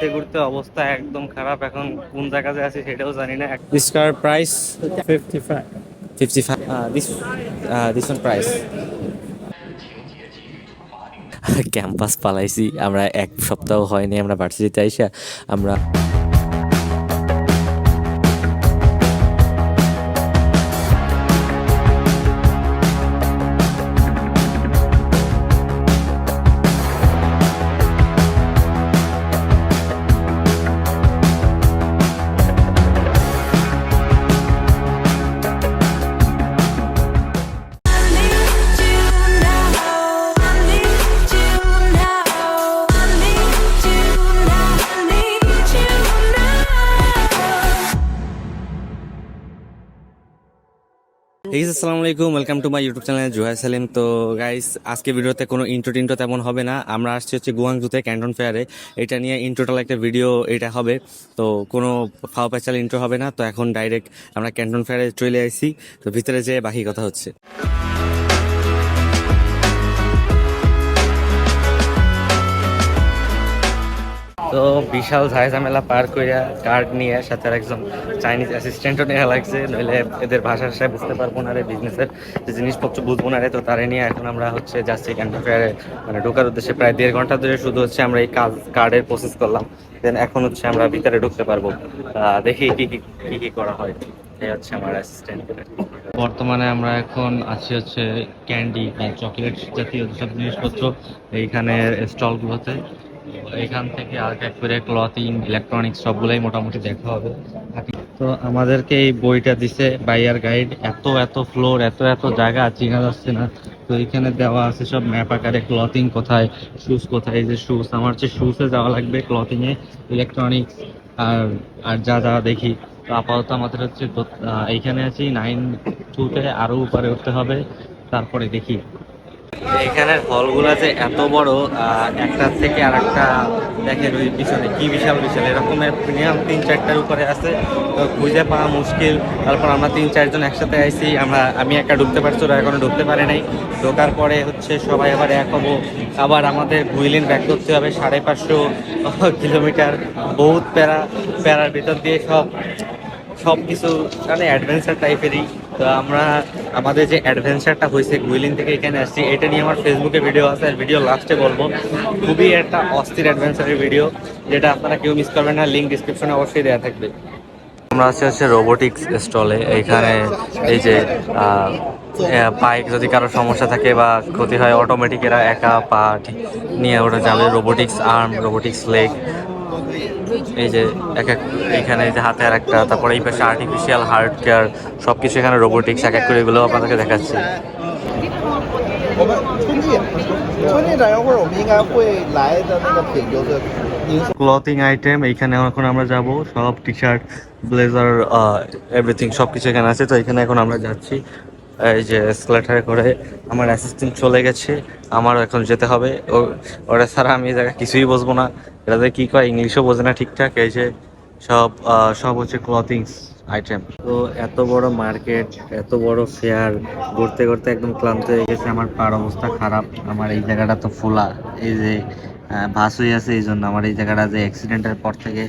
ঘুরতে ঘুরতে অবস্থা একদম খারাপ এখন কোন জায়গাতে আছি সেটাও জানি না this car price 55. 55. This this campus পালাইছি আমরা এক সপ্তাহ হয়নি আমরা ভার্সিটিতে আইসা আমরা এই আসসালামু আলাইকুম welcome to my YouTube channel Zuhai Salim তো গাইস আজকে ভিডিওতে কোনো ইন্ট্রো টিন্ট্রো তেমন হবে না। আমরা আসছি হচ্ছে গুয়াংজুতে ক্যান্টন ফেয়ারে এটা নিয়ে ইন্ট্রোটাল একটা ভিডিও এটা হবে। তো, কোনো ফাও প্যাচাল ইন্ট্রো হবে না। তো, এখন ডাইরেক্ট আমরা ক্যান্টন ফেয়ারে চলে আসি তো, ভিতরে যেয়ে বাকি কথা হচ্ছে। তো বিশাল ঝামেলা পার কইরা কার্ড নিয়ে সাথে একজন চাইনিজ অ্যাসিস্ট্যান্টও নেওয়া লাগছে, নইলে এদের ভাষা সে বুঝতে পারব না রে বিজনেসের যে জিনিসপত্র বুঝব না রে, তো তারে নিয়ে এখন আমরা হচ্ছে যাচ্ছি ক্যান্টন ফেয়ারে মানে ঢোকার উদ্দেশ্যে প্রায় দেড় ঘণ্টা ধরে শুধু হচ্ছে আমরা এই কাজ কার্ডের প্রসেস করলাম। দেন এখন হচ্ছে আমরা ভিতরে ঢুকতে পারব। দেখি কি কি কি কি করা হয়। এই হচ্ছে আমার অ্যাসিস্ট্যান্ট বর্তমানে আমরা এখন আছি হচ্ছে ক্যান্ডি চকলেট জাতীয় সব জিনিসপত্র এইখানে স্টলগুলোতে এখান থেকে আর এক করে ক্লথিং ইলেকট্রনিক্স সবগুলাই মোটামুটি দেখা হবে। তো আমাদেরকে এই বইটা দিছে বাইয়ার গাইড এত এত ফ্লোর এত এত জায়গা, চেনা যাচ্ছে না। তো এখানে দেওয়া আছে সব ম্যাপ আকারে ক্লথিং কোথায় শুজ কোথায় যে শুজ আমার হচ্ছে শুজে যাওয়া লাগবে ক্লথিংয়ে ইলেকট্রনিক্স আর আর যা যা দেখি। তো আপাতত আমাদের হচ্ছে এইখানে আছি নাইন টুতে আরও উপরে উঠতে হবে, তারপরে দেখি। এখানের হলগুলা যে এত বড় একটা থেকে আর একটা দেখেন ওই পিছনে কি বিশাল বিশাল, এরকমের প্রিমিয়াম তিন চারটার উপরে আছে। তো খুঁজে পাওয়া মুশকিল। তারপর আমরা তিন চারজন একসাথে আইছি, আমরা, আমি একা ঢুকতে পারছি, ওরা এখনও ঢুকতে পারে নাই। ঢোকার পরে হচ্ছে সবাই আবার এক হব। আবার আমাদের গুইলিন ব্যাক করতে হবে, সাড়ে পাঁচশো কিলোমিটার বহুত প্যারা, প্যারার ভিতর দিয়ে সব সব কিছু মানে অ্যাডভেঞ্চার টাইপেরই তো আমরা আমাদের যে অ্যাডভেঞ্চারটা হয়েছে গুইলিন থেকে এখানে আসছি, এটা নিয়ে আমার ফেসবুকে ভিডিও আছে, আর ভিডিও লাস্টে বলব, খুবই একটা অস্থির অ্যাডভেঞ্চারের ভিডিও যেটা আপনারা কেউ মিস করবেন না লিঙ্ক ডিসক্রিপশনে অবশ্যই দেওয়া থাকবে। আমরা আছি হচ্ছে রোবোটিক্স স্টলে এইখানে এই যে পাইক যদি কারও সমস্যা থাকে বা ক্ষতি হয় অটোমেটিক এরা একা পা নিয়ে ওটা যাবে রোবোটিক্স আর্ম রোবোটিক্স লেগ এই যে এক এক এইখানে এই যে হাতে আর একটা তারপরে এই পাশে আর্টিফিশিয়াল হার্ট কেয়ার সব কিছু এখানে রোবোটিক্স এক এক করে এগুলো আপনাদেরকে দেখাচ্ছি 我们春季，春季展映会我们应该会来的那个品就是银色。 ক্লথিং আইটেম এইখানে এখন আমরা যাব সব টি শার্ট ব্লেজার এভরিথিং সব কিছু এখানে আছে তো এখানে এখন আমরা যাচ্ছি এই যে স্কেলেটারে করে আমার অ্যাসিস্ট্যান্ট চলে গেছে আমার এখন যেতে হবে। ও, ওরা ছাড়া আমি এই জায়গায় কিছুই বুঝব না। এটাতে কি কয়, ইংলিশও বোঝে না ঠিকঠাক। এই যে সব সব হচ্ছে ক্লথিংস আইটেম তো এত বড় মার্কেট এত বড় ফেয়ার ঘুরতে ঘুরতে একদম ক্লান্ত হয়ে গেছে। আমার পার অবস্থা খারাপ। আমার এই জায়গাটা তো ফোলা এই যে ভাস হয়ে আছে এই জন্য আমার এই জায়গাটা যে অ্যাক্সিডেন্টের পর থেকে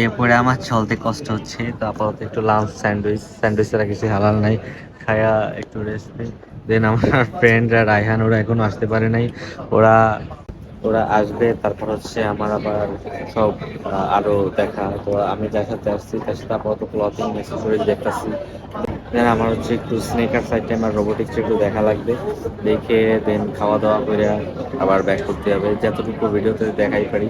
এরপরে আমার চলতে কষ্ট হচ্ছে, তো আপাতত একটু লাঞ্চ স্যান্ডউইচ স্যান্ডউইচ ছাড়া কিছু হালাল নাই। খায়া একটু রেস্ট নিই দেন আমার ফ্রেন্ডরা রায়হান, ওরা এখনও আসতে পারে নাই। ওরা ওরা আসবে, তারপর হচ্ছে আমার আবার সব আরও দেখা। তো আমি যার সাথে আসছি, তার সাথে আপাতত ক্লথিং অ্যাক্সেসরিজ দেখতেছি। দেন আমার হচ্ছে একটু স্নেকার সাইডটা আমার রোবোটিক্স একটু দেখা লাগবে। দেখে দেন খাওয়া দাওয়া করে আবার ব্যাক করতে হবে। যতটুকু ভিডিওতে দেখাই পারি।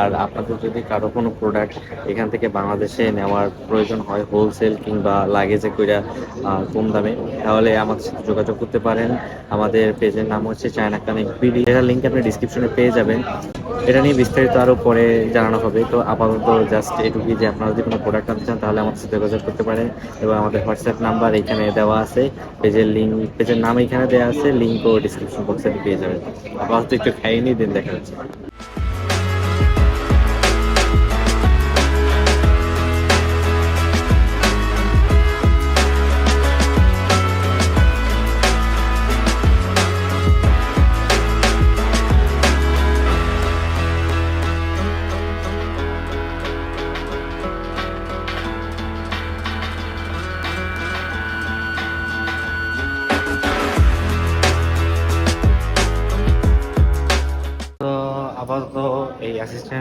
আর আপনাদের যদি কারও কোনো প্রোডাক্ট এখান থেকে বাংলাদেশে নেওয়ার প্রয়োজন হয় হোলসেল কিংবা লাগেজে কইরা কম দামে, তাহলে আমাদের সাথে যোগাযোগ করতে পারেন। আমাদের পেজের নাম হচ্ছে চায়না কানেক্ট বিডি এটার লিঙ্ক আপনি ডিসক্রিপশনে পেয়ে যাবেন। এটা নিয়ে বিস্তারিত আরও পরে জানানো হবে। তো আপাতত জাস্ট এটুকুই যে আপনারা যদি কোনো প্রোডাক্ট আনতে চান, তাহলে আমাদের সাথে যোগাযোগ করতে পারেন। এবং আমাদের হোয়াটসঅ্যাপ নাম্বার এখানে দেওয়া আছে, পেজের লিঙ্ক পেজের নাম এখানে দেওয়া আছে লিঙ্কও ডিসক্রিপশন বক্সে পেয়ে যাবেন আপাতত একটু খাইয়ে নিয়ে দিন দেখা যাচ্ছে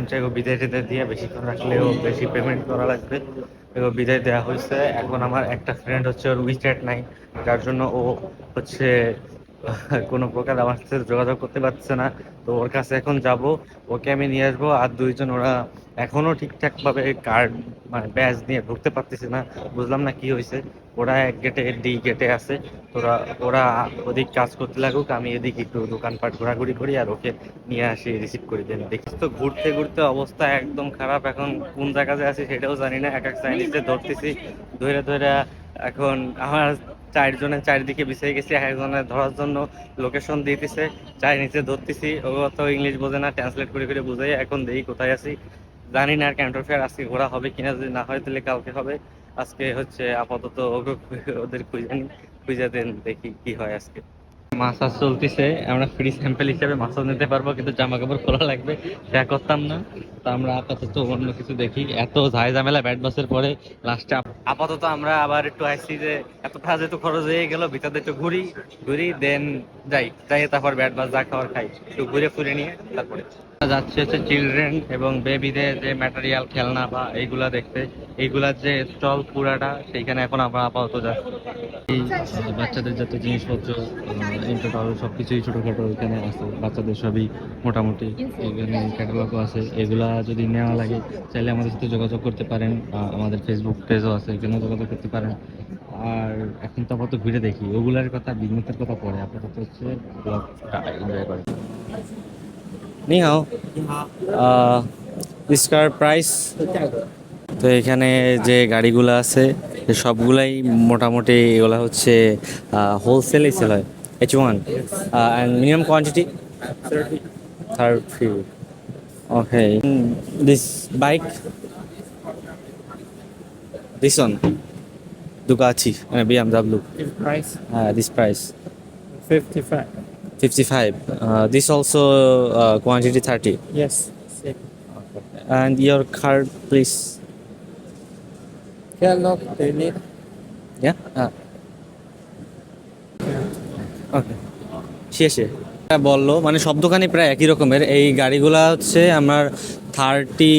অ্যাসিস্ট্যান্ট এগো বিদায় টিদায় দিয়ে বেশিক্ষণ রাখলেও বেশি পেমেন্ট করা লাগবে। এগো বিদায় দেওয়া হয়েছে এখন আমার একটা ফ্রেন্ড হচ্ছে ওর উইচ্যাট নাই, যার জন্য ও হচ্ছে কোনো প্রকার আমার সাথে যোগাযোগ করতে পারছে না। তো ওর কাছে এখন যাব, ওকে আমি নিয়ে আসব আর দুইজন ওরা এখনও ঠিকঠাক ভাবে কার্ড মানে ব্যাচ নিয়ে ঢুকতে পারতেছে না। বুঝলাম না কি হয়েছে। ওরা এক গেটে ডি গেটে আছে। তোরা, ওরা ওদিক কাজ করতে লাগুক, আমি এদিক একটু দোকানপাট ঘোরাঘুরি করি আর ওকে নিয়ে আসি রিসিভ করে দেন। দেখি তো ঘুরতে ঘুরতে অবস্থা একদম খারাপ। এখন কোন জায়গাতে আছি সেটাও জানি না। এক এক চাইনিজে ধরতেছি। ধরে ধরে এখন আমার চারজনের চারিদিকে বিছিয়ে গেছি, এক একজনের ধরার জন্য লোকেশন দিতেছে চাইনিজে ধরতেছি ও অত ইংলিশ বোঝে না ট্রান্সলেট করে করে বুঝাই, এখন দেখি কোথায় আছি। জানি না আর ক্যান্টর ফেয়ার আজকে ঘোরা হবে কিনা, যদি না হয় তাহলে কালকে হবে। আজকে হচ্ছে আপাতত ওদের খুঁজে নিই খুঁজে দেন, দেখি কি হয় আজকে। মাসাজ চলতেছে, আমরা ফ্রি স্যাম্পেল হিসাবে মাসাজ নিতে পারব, কিন্তু জামা কাপড় খোলা লাগবে। সেটা করতাম না। তো আমরা আপাতত অন্য কিছু দেখি। এত ঝাই ঝামেলা ব্যাট বাসের পরে লাস্টে আপাতত আমরা আবার একটু আসছি যে এত টাকা যেহেতু খরচ হয়ে গেল, ভিতরে একটু ঘুরি ঘুরি দেন যাই। যাই, তারপর ব্যাট বাস যা খাওয়ার খাই। একটু ঘুরে ফুরে নিয়ে তারপরে। যাচ্ছে হচ্ছে চিলড্রেন এবং বেবিদের যে ম্যাটেরিয়াল খেলনা বা এইগুলা দেখতে। এইগুলার যে স্টল পুরাটা, সেইখানে এখন আমরা আপাতত যাচ্ছি। বাচ্চাদের যত জিনিসপত্র ইন্টারটাল সব কিছুই ছোটোখাটো এখানে আছে। বাচ্চাদের সবই মোটামুটি এখানে ক্যাটালগও আছে। এগুলা যদি নেওয়া লাগে, চাইলে আমাদের সাথে যোগাযোগ করতে পারেন। আমাদের ফেসবুক পেজও আছে, এখানেও যোগাযোগ করতে পারেন। আর এখন তো আপাতত ঘুরে দেখি। ওগুলার কথা বিজনেসের কথা পরে। আপাতত হচ্ছে ব্লগটা এনজয় করে নি হাও স্কার প্রাইস তো এখানে যে গাড়িগুলো আছে সবগুলাই মোটামুটি এগুলো হচ্ছে হোলসেলেই সেল হয়। H one and minimum quantity thirty okay this bike this one Ducati and BMW. price? Uh, this price 55 55. Uh, this also uh, quantity 30. yes And your card, please. yeah look they need Yeah. Uh. Okay. শেষে বলল মানে সব দোকানে প্রায় একই রকমের এই গাড়িগুলা হচ্ছে আমার thirty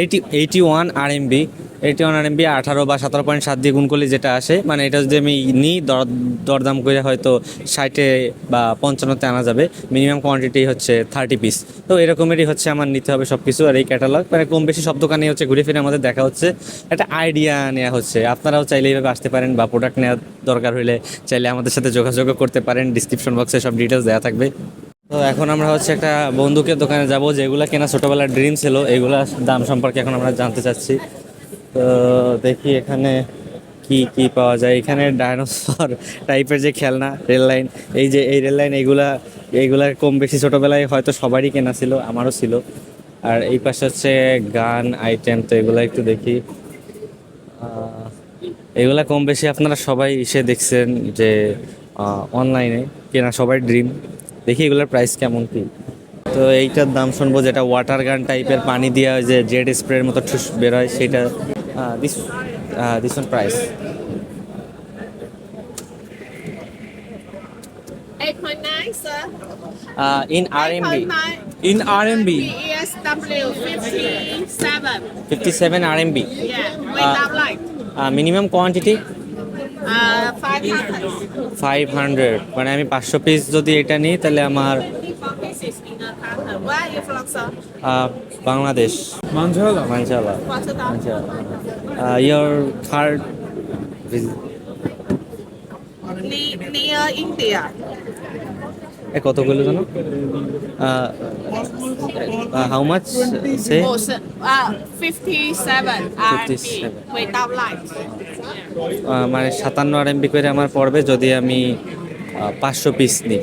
eighty eighty one R MB eighty one R MB আঠারো বা সতেরো পয়েন্ট সাত দিয়ে গুণ করলে যেটা আসে মানে এটা যদি আমি নিই, দর দরদাম করে হয়তো ষাটে বা পঞ্চান্নতে আনা যাবে। মিনিমাম কোয়ান্টিটি হচ্ছে থার্টি পিস তো এরকমেরই হচ্ছে আমার নিতে হবে সব কিছু আর এই ক্যাটালগ মানে কম বেশি সব দোকানে হচ্ছে, ঘুরে ফিরে আমাদের দেখা হচ্ছে। একটা আইডিয়া নেওয়া হচ্ছে। আপনারাও চাইলে এইভাবে আসতে পারেন বা প্রোডাক্ট নেওয়ার দরকার হইলে চাইলে আমাদের সাথে যোগাযোগও করতে পারেন। ডিসক্রিপশন বক্সে সব ডিটেলস দেওয়া থাকবে। তো এখন আমরা হচ্ছে একটা বন্দুকের দোকানে যাব, যেগুলো কেনা ছোটোবেলার ড্রিম ছিল, এগুলার দাম সম্পর্কে এখন আমরা জানতে চাচ্ছি। তো দেখি এখানে কি কি পাওয়া যায়। এখানে ডাইনোসর টাইপের যে খেলনা রেল লাইন এই যে, এই রেল লাইন এইগুলা এইগুলা কম বেশি ছোটোবেলায় হয়তো সবারই কেনা ছিল, আমারও ছিল। আর এই পাশে হচ্ছে গান আইটেম তো এগুলো একটু দেখি। এগুলা কম বেশি আপনারা সবাই এসে দেখছেন যে অনলাইনে কেনা সবাই ড্রিম দেখি এগুলোর প্রাইস কেমন কি। তো এইটার দাম শুনব, যেটা ওয়াটার গান টাইপের পানি দিয়ে যে জেড স্প্রের মতো ঠুস বেরোয় সেটা this this one price 8.9, sir. In R M B 8.9. in rmb ESW 57. Fifty seven M B Yeah, without light. Minimum quantity Uh, 500. Five hundred মানে আমি পাঁচশো পিস যদি এটা নিই তাহলে আমার 54 pieces in a carton. Where are you from, sir? Ah, Bangladesh manjala মানচালা What's the আচ্ছা your card Ne- Near India. এ কতগুলো জানো হাউ মাচ সে Oh, sir. Uh, 57 RMB 57. without light. মানে সাতান্ন আর এমবি করে আমার পড়বে যদি আমি পাঁচশো পিস নিই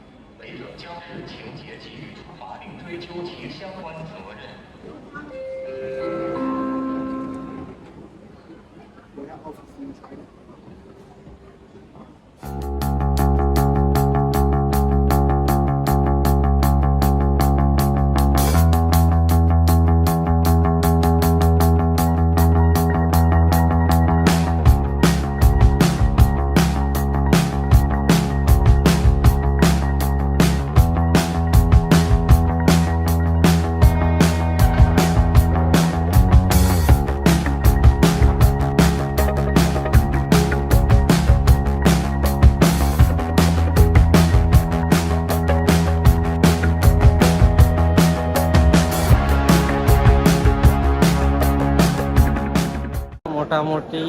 违者将视情节给予处罚，并追究其相关责任。মোটামুটি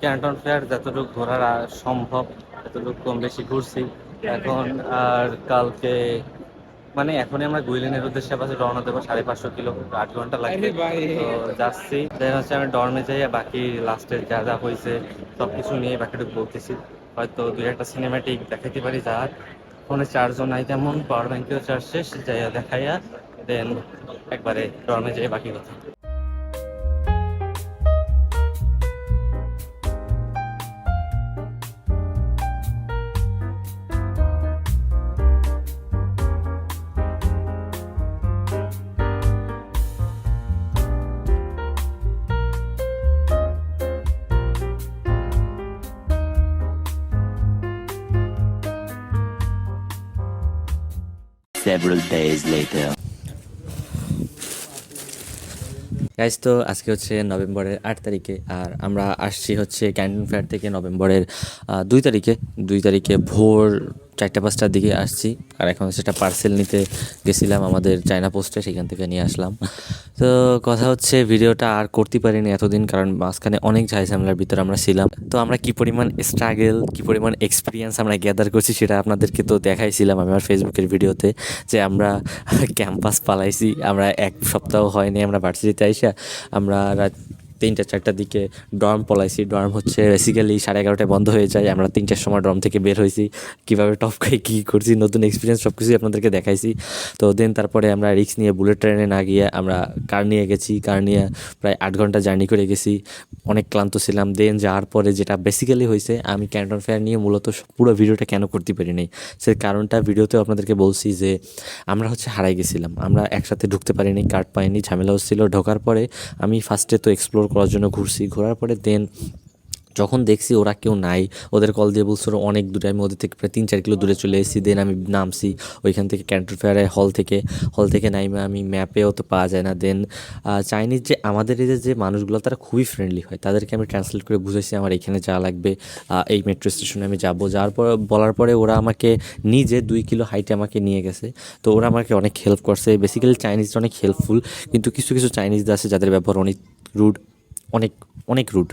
ক্যান্টন ফেয়ার যতটুকু ঘোরার আ- সম্ভব ততটুকু কম বেশি ঘুরছি। এখন আর কালকে মানে এখনই আমরা গুইলিনের উদ্দেশ্যে পাশে রওনা দেবো সাড়ে পাঁচশো কিলো আট ঘণ্টা লাগবে। তো যাচ্ছি। দেন হচ্ছে আমি ডর্মে যাই বাকি লাস্টের যা যা হয়েছে সব কিছু নিয়ে বাকিটুকু বলতেছি। হয়তো দুই একটা সিনেমাটিক দেখাইতে পারি যা। ফোনে চার্জও নাই তেমন পাওয়ার ব্যাংকেও চার্জ শেষ যাইয়া দেখাইয়া দেন একবারে ডর্মে যাই বাকি কথা। Several days later. গাইজ তো আজকে হচ্ছে নভেম্বরের আট তারিখে, আর আমরা আসছি হচ্ছে ক্যান্টন ফেয়ার থেকে নভেম্বরের দুই তারিখে দুই তারিখে ভোর চারটা, পাঁচটার দিকে আসছি। আর এখন সেটা পার্সেল নিতে গেছিলাম আমাদের চায়না পোস্টে সেখান থেকে নিয়ে আসলাম। তো কথা হচ্ছে ভিডিওটা আর করতে পারিনি এতদিন, কারণ মাঝখানে অনেক ঝামেলার ভিতরে আমরা ছিলাম। তো আমরা কি পরিমাণ স্ট্রাগল কি পরিমাণ এক্সপিরিয়েন্স আমরা গ্যাদার করছি সেটা আপনাদেরকে তো দেখাইছিলাম আমি আমার ফেসবুকের ভিডিওতে, যে আমরা ক্যাম্পাস পালাইছি। আমরা এক সপ্তাহ হয়নি, আমরা ভার্সিটিতে আইসা, আমরা রাত তিনটা, চারটার দিকে ডর্ম পলাইছি। ডর্ম হচ্ছে বেসিক্যালি সাড়ে এগারোটায় বন্ধ হয়ে যায়। আমরা তিনটার সময় ডর্ম থেকে বের হয়েছি। কীভাবে টপ খাই কী করছি, নতুন এক্সপিরিয়েন্স সব কিছুই আপনাদেরকে দেখাইছি। তো দেন তারপরে আমরা রিক্স নিয়ে বুলেট ট্রেনে না গিয়ে আমরা কার নিয়ে গেছি। কার নিয়ে প্রায় আট ঘণ্টা জার্নি করে গেছি। অনেক ক্লান্ত ছিলাম। দেন যাওয়ার পরে যেটা বেসিক্যালি হয়েছে, আমি ক্যান্টন ফেয়ার নিয়ে মূলত পুরো ভিডিওটা কেন করতে পারি নাই? সে কারণটা ভিডিওতেও আপনাদেরকে বলছি যে, আমরা হচ্ছে হারাই গেছিলাম। আমরা একসাথে ঢুকতে পারিনি কার্ড পাইনি ঝামেলা হচ্ছিল ঢোকার পরে আমি ফার্স্টে তো এক্সপ্লোর করার জন্য ঘুরছি। ঘোরার পরে দেন যখন দেখছি ওরা কেউ নাই, ওদের কল দিয়ে বলছিল অনেক দূরে, আমি ওদের থেকে প্রায় তিন চার কিলো দূরে চলে এসেছি। দেন আমি নামছি ওইখান থেকে ক্যান্টন ফেয়ারে হল থেকে। হল থেকে নাইমে আমি ম্যাপেও তো পাওয়া যায় না। দেন চাইনিজ যে আমাদের এই যে মানুষগুলো, তারা খুবই ফ্রেন্ডলি হয়। তাদেরকে আমি ট্রান্সলেট করে বুঝেছি আমার এখানে যাওয়া লাগবে এই মেট্রো স্টেশনে আমি যাব। যাওয়ার পর, বলার পরে ওরা আমাকে নিজে দুই কিলো হাইটে আমাকে নিয়ে গেছে। তো ওরা আমাকে অনেক হেল্প করছে। বেসিক্যালি চাইনিজটা অনেক হেল্পফুল কিন্তু কিছু কিছু চাইনিজ আছে যাদের ব্যবহার অনেক রুড অনেক অনেক রুট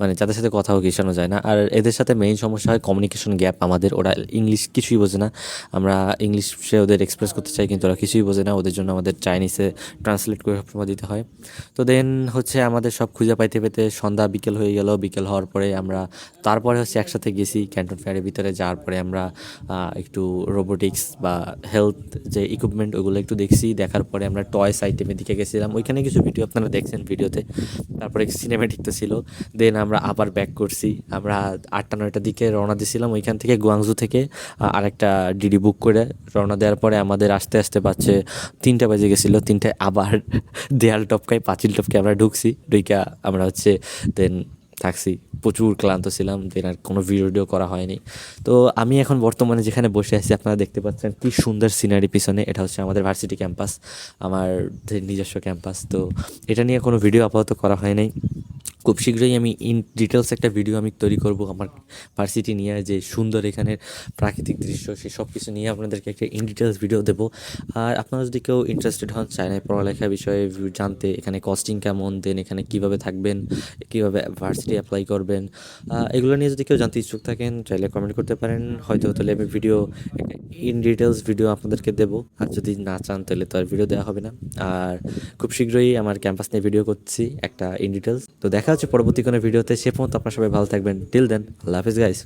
মানে যাদের সাথে কথাও ঘেসানো যায় না। আর এদের সাথে মেইন সমস্যা হয় কমিউনিকেশন গ্যাপ আমাদের ওরা ইংলিশ কিছুই বোঝে না। আমরা ইংলিশে ওদের এক্সপ্রেস করতে চাই, কিন্তু ওরা কিছুই বোঝে না। ওদের জন্য আমাদের চাইনিজে ট্রান্সলেট করে সবসময় দিতে হয়। তো দেন হচ্ছে আমাদের সব খুঁজে পাইতে পেতে সন্ধ্যা বিকেল হয়ে গেল। বিকেল হওয়ার পরে আমরা তারপরে হচ্ছে একসাথে গেছি ক্যান্টন ফেয়ারের ভিতরে। যাওয়ার পরে আমরা একটু রোবোটিক্স বা হেলথ যে ইকুইপমেন্ট ওগুলো একটু দেখছি। দেখার পরে আমরা টয়স আইটেমের দিকে গেছিলাম। ওইখানে কিছু ভিডিও আপনারা দেখছেন ভিডিওতে তারপরে সিনেমেটিক তো ছিল। দেন আমরা আবার ব্যাক করছি। আমরা আটটা, নয়টার দিকে রওনা দিয়েছিলাম। ওইখান থেকে গুয়াংজু থেকে আরেকটা ডিডি বুক করে রওনা দেওয়ার পরে আমাদের আস্তে আস্তে পাচ্ছে তিনটা বাজে গেছিল। তিনটায় আবার দেয়াল টপকায়, পাঁচিল টপকে আমরা ঢুকছি। ঢুইকা আমরা হচ্ছে দেন থাকছি প্রচুর ক্লান্ত ছিলাম দেন আর কোনো ভিডিও করা হয়নি। তো আমি এখন বর্তমানে যেখানে বসে আছি, আপনারা দেখতে পাচ্ছেন কি সুন্দর সিনারি পিছনে। এটা হচ্ছে আমাদের ভার্সিটি ক্যাম্পাস আমার নিজস্ব ক্যাম্পাস তো এটা নিয়ে কোনো ভিডিও আপাতত করা হয় নাই খুব শীঘ্রই আমি ইন ডিটেলস একটা ভিডিও আমি তৈরি করব আমার ভার্সিটি নিয়ে, যে সুন্দর এখানের প্রাকৃতিক দৃশ্য, সে সব কিছু নিয়ে আপনাদেরকে একটা ইন ডিটেলস ভিডিও দেবো। আর আপনারা যদি কেউ ইন্টারেস্টেড হন চায়নায় পড়ালেখা বিষয়ে জানতে, এখানে কস্টিং কেমন দেন এখানে কীভাবে থাকবেন, কীভাবে ভার্সিটি অ্যাপ্লাই করবেন এগুলো নিয়ে যদি কেউ জানতে ইচ্ছুক থাকেন, চাইলে কমেন্ট করতে পারেন। হয়তো তাহলে আমি ভিডিও একটা ইন ডিটেলস ভিডিও আপনাদেরকে দেবো। আর যদি না চান, তাহলে তো আর ভিডিও দেওয়া হবে না। আর খুব শীঘ্রই আমার ক্যাম্পাস নিয়ে ভিডিও করছি, একটা ইন ডিটেলস তো দেখা হচ্ছে পরবর্তী কোনো ভিডিওতে, সে পর্যন্ত আপনার সবাই ভালো থাকবেন। টিল দেন আল্লাহ হাফিজ গাইস